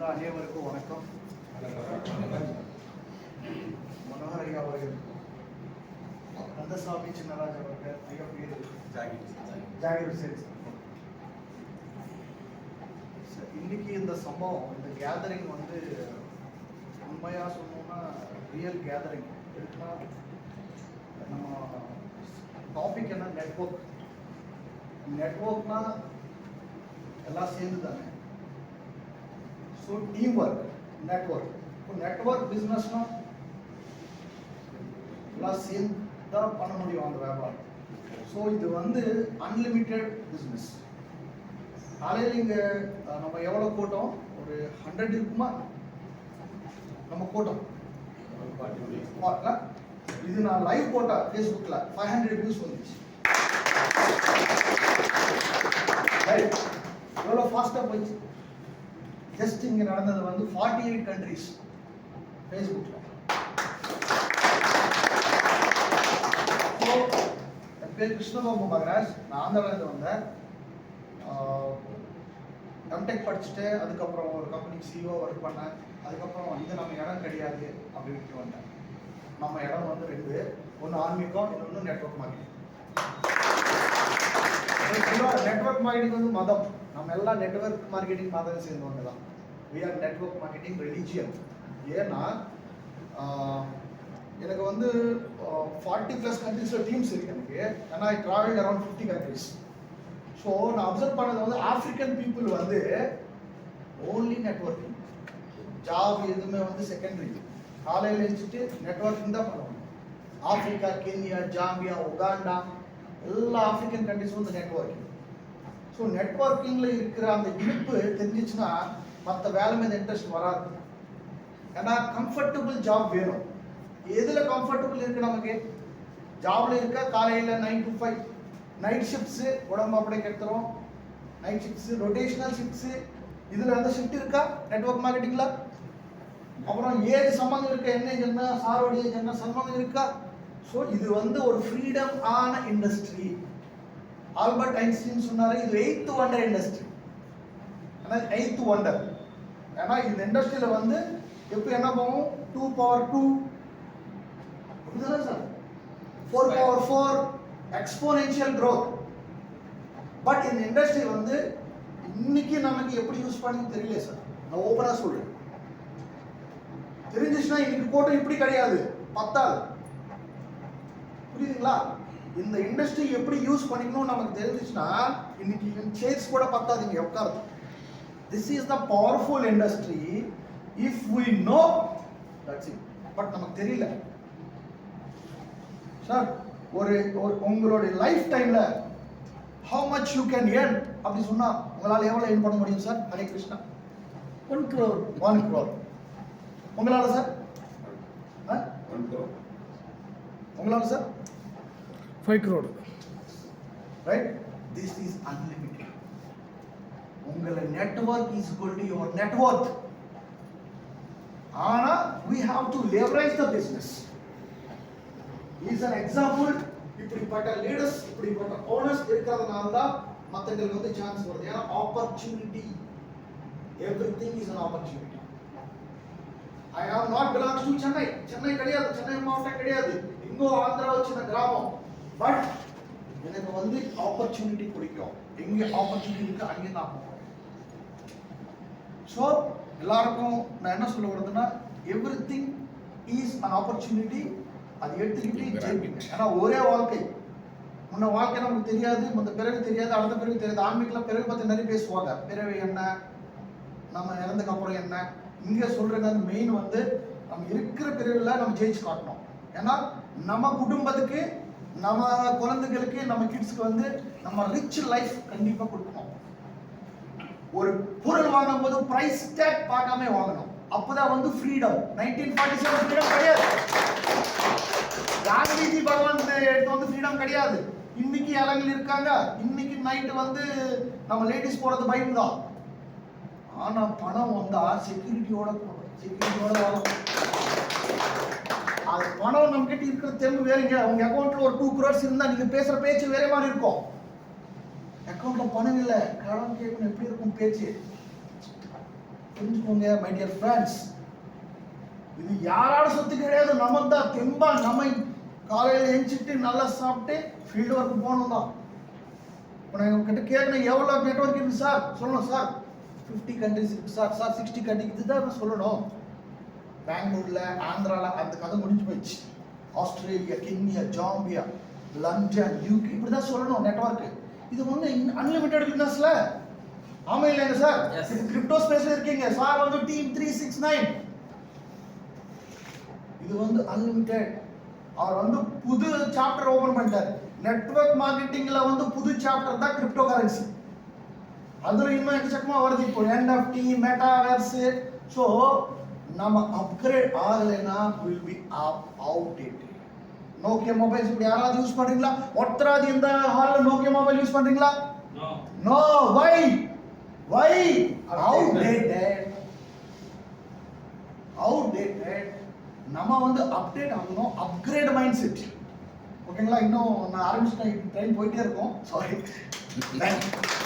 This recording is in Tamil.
வந்த அனைவருக்கும் வணக்கம். மனோகர் ஐயா அவர்கள் கந்தசாமி சின்னராஜ் அவர்கள் ஐயா பேர் ஜாகிர் ஹுசேன் சார். இன்னைக்கு இந்த சம்பவம் இந்த கேதரிங் வந்து உண்மையாக சொல்லணும்னா ரியல் கேதரிங் எதுக்குன்னா நம்ம டாபிக் என்ன? நெட்வொர்க் நெட்ஒர்க்னா எல்லாம் சேர்ந்து தானே ஸோ டீம் ஒர்க் நெட்ஒர்க் இப்போ நெட்ஒர்க் பிஸ்னஸ்னா எல்லாம் சேர்ந்து தான் பண்ண முடியும் அந்த வியாபாரம். ஸோ இது வந்து அன்லிமிட்டெட் பிஸ்னஸ் காலையில் இங்கே நம்ம எவ்வளோ கூட்டம்? ஒரு ஹண்ட்ரட் இருக்குமா? நம்ம கூட்டம். இது நான் லைவ் போட்டேன் ஃபேஸ்புக்கில் ஃபைவ் ஹண்ட்ரட் வியூஸ் வந்துச்சு. ரைட் எவ்வளோ ஃபாஸ்ட்டாக போயிடுச்சு ஜஸ்ட் இங்கே நடந்தது வந்து ஃபார்ட்டி எயிட் கண்ட்ரிஸ் ஃபேஸ்புக்கில் ஸோ என் பேர் கிருஷ்ணபாபு மகராஜ் நான் ஆந்திராலேருந்து வந்தேன். எம்டெக் படிச்சுட்டு அதுக்கப்புறம் ஒரு கம்பெனிக்கு சிஓ ஒர்க் பண்ணேன். அதுக்கப்புறம் இது நம்ம இடம் கிடையாது அப்படின்ட்டு வந்தேன். நம்ம இடம் வந்து ரெண்டு. ஒன்று ஆன்மீகம் இன்னொன்று நெட்வொர்க் மார்க்கெட்டிங் நெட்வொர்க் மார்க்கெட்டிங் வந்து மதம். நம்ம எல்லாம் நெட்வொர்க் மார்க்கெட்டிங் மதம் சேர்ந்தவங்க தான். We are network marketing religion ஏன்னா எனக்கு வந்து ஃபார்ட்டி ப்ளஸ் கண்ட்ரீஸில் டீம்ஸ் இருக்கு எனக்கு. ஏன்னா I travel around fifty countries so நான் அப்சர்வ் பண்ணது வந்து ஆஃப்ரிக்கன் பீப்புள் வந்து ஓன்லி நெட்வொர்க்கிங் ஜாப் எதுவுமே வந்து செகண்டரி காலையில் எழுந்துட்டு நெட்வொர்க்கிங் தான் பண்ணுவாங்க ஆப்பிரிக்கா கென்யா ஜாம்பியா உகாண்டா எல்லா ஆப்பிரிக்கன் கண்ட்ரிஸும் வந்து நெட்வொர்க்கிங் ஸோ நெட்வொர்க்கிங்கில் இருக்கிற அந்த இனிப்பு தெரிஞ்சிச்சுன்னா மற்ற வேலை மீது இன்ட்ரெஸ்ட் வராது. ஏன்னா கம்ஃபர்டபுள் ஜாப் வேணும். எதில் கம்ஃபர்டபுள் இருக்கு நமக்கு? ஜாப்ல இருக்க காலையில் nine to five night shifts உடம்பு அப்படியே கெடுத்துரும். நைட் ஷிஃப்ட்ஸு ரொட்டேஷனல் ஷிஃப்ட்ஸு இதில் அந்த ஷிஃப்ட் இருக்கா? நெட்ஒர்க் மார்க்கெட்டிங்கில் அப்புறம் ஏஜ் சம்மந்தம் இருக்க? என்ன என்ன சாரோட என்ன இருக்கா? ஸோ இது வந்து ஒரு ஃப்ரீடம் ஆன இண்டஸ்ட்ரி ஆல்பர்ட் ஐன்ஸ்டீன் சொன்னார் இது எயித்து ஒண்டர் இண்டஸ்ட்ரி ஆனால் எயித்து ஒண்டர் ஏன்னா இந்த இண்டஸ்ட்ரியில் வந்து எப்போ என்ன போகும் டூ பவர் டூ அப்படிதானே sir four power four exponential growth. But இந்த இண்டஸ்ட்ரி வந்து இன்னைக்கு நமக்கு எப்படி யூஸ் பண்ணி தெரியல சார் நான் ஓப்பனாக சொல்றேன். தெரிஞ்சிச்சுன்னா இன்னைக்கு கூட்டம் இப்படி கிடையாது. பத்தாது. புரியுதுங்களா? இந்த இண்டஸ்ட்ரி எப்படி யூஸ் பண்ணிக்கணும் நமக்கு தெரிஞ்சிச்சுன்னா இன்னைக்கு சேர்ஸ் கூட பத்தாதீங்க உட்காருது this is the powerful industry if we know that's it but நமக்கு தெரியல. சார் ஒரு ஒரு- உங்களுடைய லைஃப் டைம்ல how much you can earn? அப்படி சொன்னா உங்களால எவ்வளவு earn பண்ண முடியும் sir Hare Krishna one crore. One crore. உங்களால சார் ஆ? உங்களால sir five crore. Right this is unlimited உங்களை network is equal to your net worth. ஆனா we have to leverage the business. Is an example இப்படிப்பட்ட லீடர்ஸ் இப்படிப்பட்ட ஓனர்ஸ் இருக்கிறதுனால தான் மற்றவங்களுக்கு வந்து சான்ஸ் வருது. ஏன்னா opportunity everything is an opportunity I am not belongs to Chennai Chennai கிடையாது. சென்னை மாவட்டம் கிடையாது. இங்கோ ஆந்திரா சின்ன கிராமம். பட் எனக்கு வந்து ஆப்பர்ச்சுனிட்டி பிடிக்கும். எங்க ஆப்பர்ச்சுனிட்டி இருக்கு அங்கே நான் போகிறேன் ஸோ எல்லாருக்கும் நான் என்ன சொல்ல வருதுன்னா everything is an opportunity அது எடுத்துக்கிட்டு ஜெயிப்பீங்க ஏன்னா ஒரே வாழ்க்கை. முன்ன வாழ்க்கை நமக்கு தெரியாது முந்த பிறகு தெரியாது அடுத்த பிறகு தெரியாது. ஆன்மீகத்தில் பிறகு பற்றி நிறைய பேசுவாங்க. பிறகு என்ன நம்ம இறந்ததுக்கு அப்புறம் என்ன? இங்கே சொல்றது அந்த மெயின் வந்து நம்ம இருக்கிற பிரிவில் நம்ம ஜெயிச்சு காட்டணும். ஏன்னா நம்ம குடும்பத்துக்கு நம்ம குழந்தைகளுக்கு நம்ம கிட்ஸ்க்கு வந்து நம்ம ரிச் லைஃப் கண்டிப்பாக கொடுக்கணும் ஒரு பொருள் வாங்கும் போது பிரைஸ் டேக் பார்க்காம வாங்கணும். அப்பதான் வந்து freedom nineteen forty seven freedom கிடையாது. காந்திஜி பகவான் எடுத்து வந்து ஃப்ரீடம் கிடையாது. இன்னைக்கு இலங்கையில் இருக்காங்க. இன்னைக்கு நைட்டு வந்து நம்ம லேடிஸ் போறது பயம் தான் ஆனா பணம் வந்தா செக்யூரிட்டியோட செக்யூரிட்டியோட வாழணும் அது பணம் நம்ம கிட்ட இருக்கிற தெம்பு வேறுங்க. உங்க அக்கௌண்ட்ல ஒரு டூ குரோர்ஸ் இருந்தா நீங்க பேசுற பேச்சு வேற மாதிரி இருக்கும். அக்கௌண்ட்ல பணம் இல்லை. கடன் கேட்கணும். எப்படி இருக்கும் பேச்சு? புரிஞ்சுக்கோங்க மை டியர் ஃப்ரெண்ட்ஸ் இது யாரோட சொத்து கிடையாது. நம்ம தான் தெம்பா நம்ம காலையில் எழுந்திட்டு நல்லா சாப்பிட்டு ஃபீல்டு ஒர்க் போகணும் தான் இப்போ நான் உங்ககிட்ட கேட்கணும் எவ்வளோ நெட்ஒர்க் இருக்குது சார் சொல்லணும் சார் ஃபிஃப்டி கண்ட்ரிஸ் இருக்குது சார் சார் சிக்ஸ்டி கண்ட்ரி தான் நான் சொல்லணும். பெங்களூரில் ஆந்திராவில் அந்த கதை முடிஞ்சு போயிடுச்சு. Australia Kenya Zambia London UK இப்படி தான் சொல்லணும் நெட்ஒர்க்கு இது வந்து அன்லிமிட்டெட் பிஸ்னஸ்ல ஆமா இல்லைங்க சார். இது கிரிப்டோ ஸ்பேஸ்ல இருக்கீங்க. சார் வந்து டீம் த்ரீ சிக்ஸ் நைன் இது வந்து அன்லிமிட்டெட் அவர் வந்து புது சாப்டர் ஓபன் பண்ணிட்டார். நெட்வொர்க் மார்க்கெட்டிங்ல வந்து புது சாப்டர் தான் கிரிப்டோ கரன்சி அதுல இன்னும் எக்கச்சக்கமா வருது? இப்போ என்எஃப்டி மெட்டாவர்ஸ் ஸோ நம்ம அப்கிரேட் ஆகலைன்னா will be outdated Nokia mobiles இப்படி யாராவது யூஸ் பண்றீங்களா? ஒருத்தராவது இந்த ஹாலில் நோக்கியா மொபைல் யூஸ் பண்றீங்களா. No why why outdated outdated நம்ம வந்து அப்டேட் ஆகணும். அப்கிரேட் மைண்ட் செட் ஓகேங்களா இன்னும் நான் ஆரம்பிச்சிட்டேன். ட்ரெயின் போயிட்டே இருக்கோம். சாரி